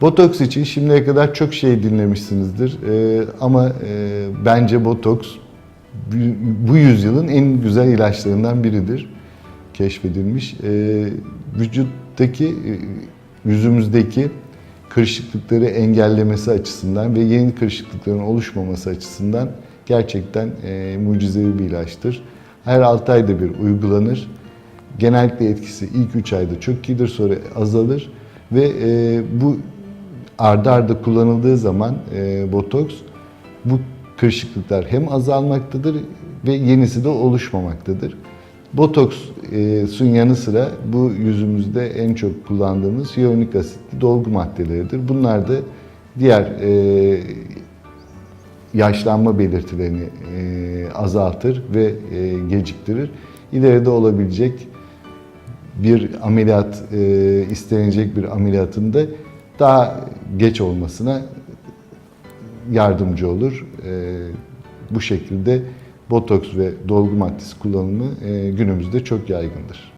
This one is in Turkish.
Botoks için şimdiye kadar çok şey dinlemişsinizdir Ee, ama e, bence botoks bu- yüzyılın en güzel ilaçlarından biridir keşfedilmiş. Ee, vücuttaki, e, yüzümüzdeki kırışıklıkları engellemesi açısından ve yeni kırışıklıkların oluşmaması açısından gerçekten e, mucizevi bir ilaçtır. Her 6 ayda bir uygulanır. Genellikle etkisi ilk 3 ayda çok iyidir sonra azalır ve e, bu ardı arda kullanıldığı zaman e, botoks bu kırışıklıklar hem azalmaktadır ve yenisi de oluşmamaktadır. Botoksun yanı sıra bu yüzümüzde en çok kullandığımız hyaluronik asitli dolgu maddeleridir. Bunlar da diğer e, yaşlanma belirtilerini e, azaltır ve e, geciktirir. İleride olabilecek bir ameliyat, e, istenecek bir ameliyatın da daha geç olmasına yardımcı olur. E, bu şekilde botoks ve dolgu maddesi kullanımı e, günümüzde çok yaygındır.